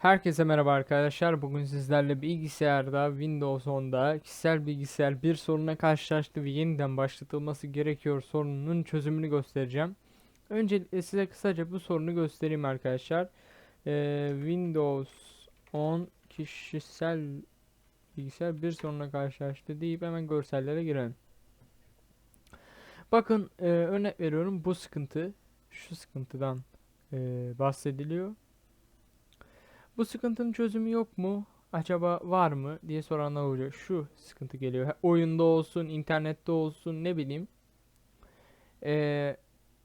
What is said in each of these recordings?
Herkese merhaba arkadaşlar. Bugün sizlerle bilgisayarda Windows 10'da kişisel bilgisayar bir soruna karşılaştı ve yeniden başlatılması gerekiyor sorunun çözümünü göstereceğim. Öncelikle size kısaca bu sorunu göstereyim arkadaşlar. Ee, Windows 10 kişisel bilgisayar bir soruna karşılaştı deyip hemen görsellere girelim. Bakın e, örnek veriyorum bu sıkıntı şu sıkıntıdan e, bahsediliyor. Bu sıkıntının çözümü yok mu? Acaba var mı diye soranlar oluyor. Şu sıkıntı geliyor. Oyunda olsun, internette olsun ne bileyim. Ee,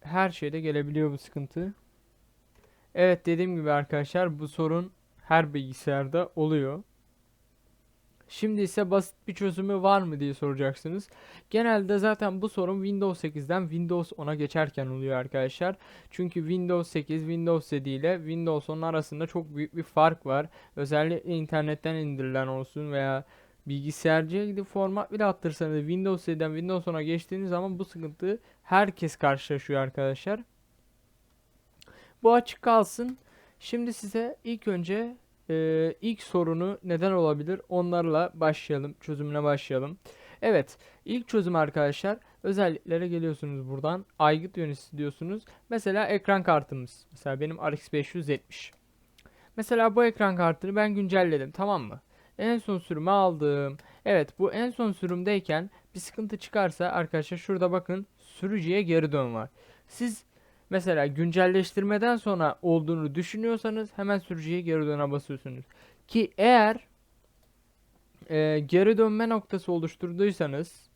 her şeyde gelebiliyor bu sıkıntı. Evet dediğim gibi arkadaşlar bu sorun her bilgisayarda oluyor. Şimdi ise basit bir çözümü var mı diye soracaksınız. Genelde zaten bu sorun Windows 8'den Windows 10'a geçerken oluyor arkadaşlar. Çünkü Windows 8, Windows 7 ile Windows 10 arasında çok büyük bir fark var. Özellikle internetten indirilen olsun veya bilgisayarcıya gidip format bile attırsanız Windows 7'den Windows 10'a geçtiğiniz zaman bu sıkıntı herkes karşılaşıyor arkadaşlar. Bu açık kalsın. Şimdi size ilk önce e, ilk sorunu neden olabilir onlarla başlayalım. Çözümüne başlayalım. Evet ilk çözüm arkadaşlar özelliklere geliyorsunuz buradan. Aygıt yöneticisi diyorsunuz. Mesela ekran kartımız. Mesela benim RX 570. Mesela bu ekran kartını ben güncelledim tamam mı? En son sürümü aldım. Evet bu en son sürümdeyken bir sıkıntı çıkarsa arkadaşlar şurada bakın sürücüye geri dön var. Siz mesela güncelleştirmeden sonra olduğunu düşünüyorsanız hemen sürücüye geri döne basıyorsunuz. Ki eğer e, geri dönme noktası oluşturduysanız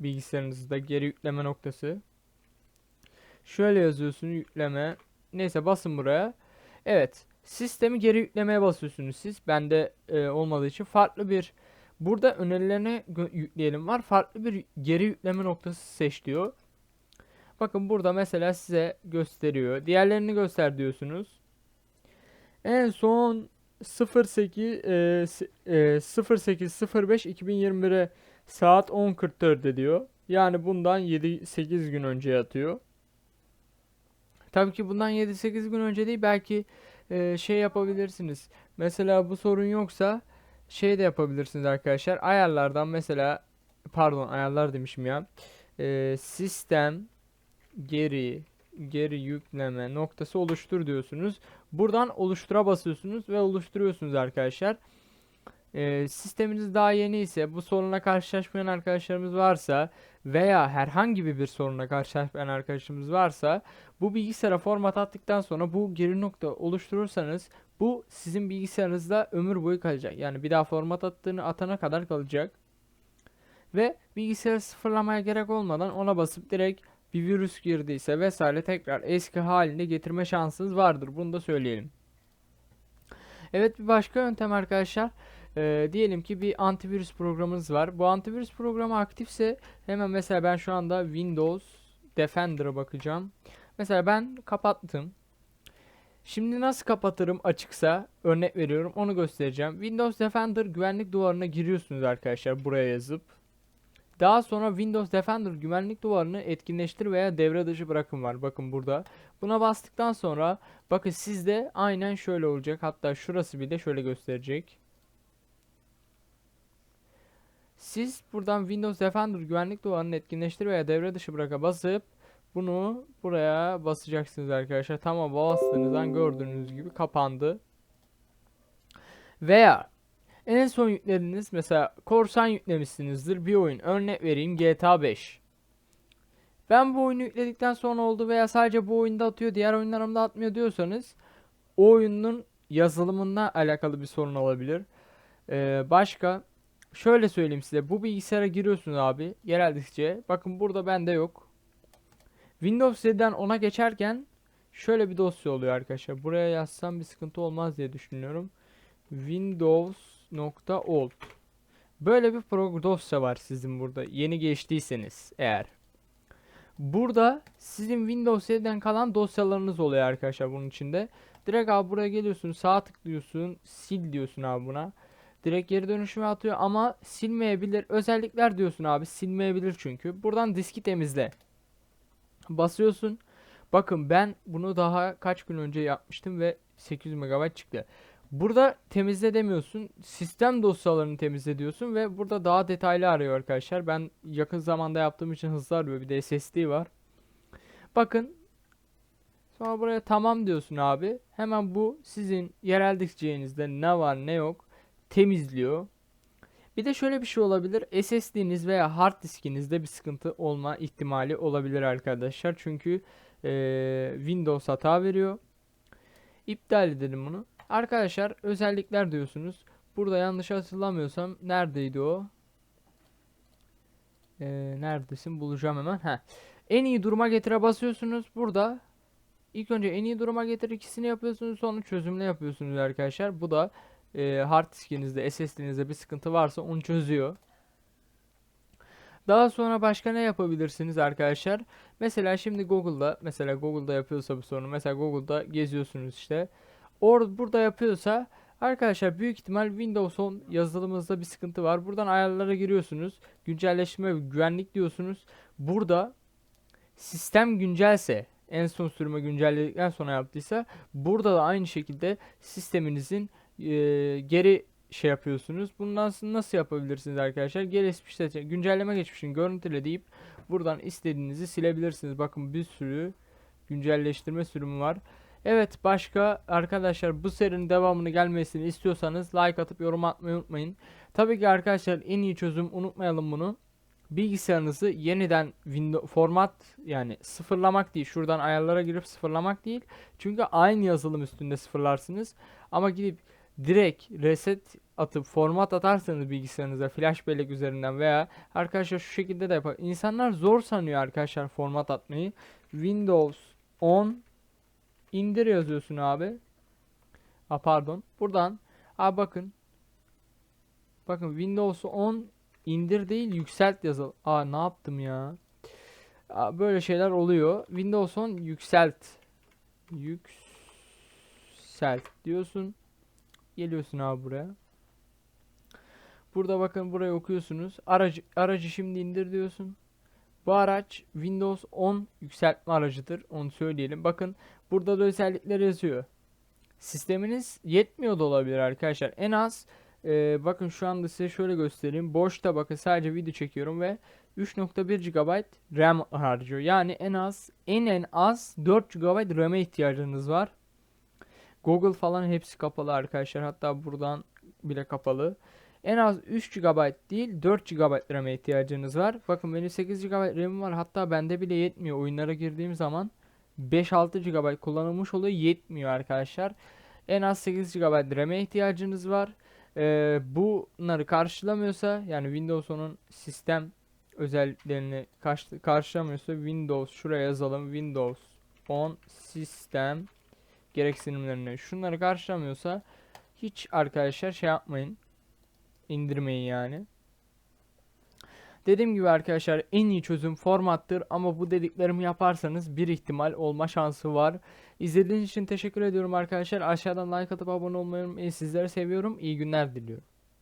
bilgisayarınızda geri yükleme noktası şöyle yazıyorsun yükleme. Neyse basın buraya. Evet sistemi geri yüklemeye basıyorsunuz siz. Bende e, olmadığı için farklı bir burada önerilerine yükleyelim var. Farklı bir geri yükleme noktası seç diyor bakın burada mesela size gösteriyor diğerlerini göster diyorsunuz en son 08 e, e, 0805 2021'e saat 10.44'de diyor. Yani bundan 7-8 gün önce yatıyor. Tabii ki bundan 7-8 gün önce değil belki e, şey yapabilirsiniz. Mesela bu sorun yoksa şey de yapabilirsiniz arkadaşlar. Ayarlardan mesela pardon ayarlar demişim ya. E, sistem geri geri yükleme noktası oluştur diyorsunuz. Buradan oluştura basıyorsunuz ve oluşturuyorsunuz arkadaşlar. Ee, sisteminiz daha yeni ise bu sorunla karşılaşmayan arkadaşlarımız varsa veya herhangi bir sorunla karşılaşmayan arkadaşımız varsa bu bilgisayara format attıktan sonra bu geri nokta oluşturursanız bu sizin bilgisayarınızda ömür boyu kalacak. Yani bir daha format attığını atana kadar kalacak. Ve bilgisayarı sıfırlamaya gerek olmadan ona basıp direkt bir virüs girdiyse vesaire tekrar eski haline getirme şansınız vardır. Bunu da söyleyelim. Evet bir başka yöntem arkadaşlar. Ee, diyelim ki bir antivirüs programınız var. Bu antivirüs programı aktifse hemen mesela ben şu anda Windows Defender'a bakacağım. Mesela ben kapattım. Şimdi nasıl kapatırım açıksa örnek veriyorum onu göstereceğim. Windows Defender güvenlik duvarına giriyorsunuz arkadaşlar buraya yazıp. Daha sonra Windows Defender güvenlik duvarını etkinleştir veya devre dışı bırakın var. Bakın burada. Buna bastıktan sonra bakın sizde aynen şöyle olacak. Hatta şurası bir de şöyle gösterecek. Siz buradan Windows Defender güvenlik duvarını etkinleştir veya devre dışı bıraka basıp bunu buraya basacaksınız arkadaşlar. Tamam bastığınızdan gördüğünüz gibi kapandı. Veya en son yüklediğiniz mesela korsan yüklemişsinizdir bir oyun. Örnek vereyim GTA 5. Ben bu oyunu yükledikten sonra oldu veya sadece bu oyunda atıyor diğer oyunlarımda atmıyor diyorsanız o oyunun yazılımına alakalı bir sorun olabilir. Ee, başka şöyle söyleyeyim size bu bilgisayara giriyorsunuz abi geldikçe bakın burada bende yok. Windows 7'den ona geçerken şöyle bir dosya oluyor arkadaşlar. Buraya yazsam bir sıkıntı olmaz diye düşünüyorum. Windows.old Böyle bir pro dosya var sizin burada. Yeni geçtiyseniz eğer. Burada sizin Windows 7'den kalan dosyalarınız oluyor arkadaşlar bunun içinde. Direkt abi buraya geliyorsun sağ tıklıyorsun sil diyorsun abi buna. Direkt geri dönüşüme atıyor ama silmeyebilir. Özellikler diyorsun abi silmeyebilir çünkü. Buradan diski temizle. Basıyorsun. Bakın ben bunu daha kaç gün önce yapmıştım ve 800 MB çıktı. Burada temizle demiyorsun. Sistem dosyalarını temizle diyorsun ve burada daha detaylı arıyor arkadaşlar. Ben yakın zamanda yaptığım için hızlı arıyor. Bir de SSD var. Bakın. Sonra buraya tamam diyorsun abi. Hemen bu sizin yerel dikeceğinizde ne var ne yok temizliyor. Bir de şöyle bir şey olabilir. SSD'niz veya hard diskinizde bir sıkıntı olma ihtimali olabilir arkadaşlar. Çünkü eee, Windows hata veriyor. İptal edelim bunu. Arkadaşlar özellikler diyorsunuz. Burada yanlış hatırlamıyorsam neredeydi o? Ee, neredesin? Bulacağım hemen. Heh. En iyi duruma getire basıyorsunuz. Burada ilk önce en iyi duruma getir ikisini yapıyorsunuz. Sonra çözümle yapıyorsunuz arkadaşlar. Bu da e, hard diskinizde, SSD'nizde bir sıkıntı varsa onu çözüyor. Daha sonra başka ne yapabilirsiniz arkadaşlar? Mesela şimdi Google'da, mesela Google'da yapıyorsa bu sorunu, mesela Google'da geziyorsunuz işte. Or burada yapıyorsa arkadaşlar büyük ihtimal Windows 10 yazılımınızda bir sıkıntı var. Buradan ayarlara giriyorsunuz. Güncelleşme ve güvenlik diyorsunuz. Burada sistem güncelse en son sürümü güncelledikten sonra yaptıysa burada da aynı şekilde sisteminizin eee, geri şey yapıyorsunuz. Bundan nasıl yapabilirsiniz arkadaşlar? Gelişmiş seçenek, güncelleme geçmişini görüntüle deyip buradan istediğinizi silebilirsiniz. Bakın bir sürü güncelleştirme sürümü var. Evet başka arkadaşlar bu serinin devamını gelmesini istiyorsanız like atıp yorum atmayı unutmayın. Tabii ki arkadaşlar en iyi çözüm unutmayalım bunu. Bilgisayarınızı yeniden Windows format yani sıfırlamak değil. Şuradan ayarlara girip sıfırlamak değil. Çünkü aynı yazılım üstünde sıfırlarsınız. Ama gidip direkt reset atıp format atarsanız bilgisayarınıza flash bellek üzerinden veya arkadaşlar şu şekilde de yapar. İnsanlar zor sanıyor arkadaşlar format atmayı. Windows 10 indir yazıyorsun abi. Ha pardon. Buradan abi bakın. Bakın Windows 10 indir değil yükselt yazıl. Aa ne yaptım ya? Aa, böyle şeyler oluyor. Windows 10 yükselt. Yükselt diyorsun. Geliyorsun abi buraya. Burada bakın burayı okuyorsunuz. Aracı aracı şimdi indir diyorsun. Bu araç Windows 10 yükseltme aracıdır. Onu söyleyelim. Bakın burada da özellikler yazıyor. Sisteminiz yetmiyor da olabilir arkadaşlar. En az e, bakın şu anda size şöyle göstereyim. Boşta bakın sadece video çekiyorum ve 3.1 GB RAM harcıyor. Yani en az en en az 4 GB RAM'e ihtiyacınız var. Google falan hepsi kapalı arkadaşlar. Hatta buradan bile kapalı. En az 3 GB değil 4 GB RAM'e ihtiyacınız var. Bakın benim 8 GB RAM'im var. Hatta bende bile yetmiyor. Oyunlara girdiğim zaman 5-6 GB kullanılmış oluyor. Yetmiyor arkadaşlar. En az 8 GB RAM'e ihtiyacınız var. Ee, bunları karşılamıyorsa yani Windows 10'un sistem özelliklerini karşı- karşılamıyorsa Windows şuraya yazalım. Windows 10 sistem gereksinimlerini şunları karşılamıyorsa hiç arkadaşlar şey yapmayın. İndirmeyin yani. Dediğim gibi arkadaşlar en iyi çözüm formattır ama bu dediklerimi yaparsanız bir ihtimal olma şansı var. İzlediğiniz için teşekkür ediyorum arkadaşlar. Aşağıdan like atıp abone olmayı unutmayın. Sizleri seviyorum. İyi günler diliyorum.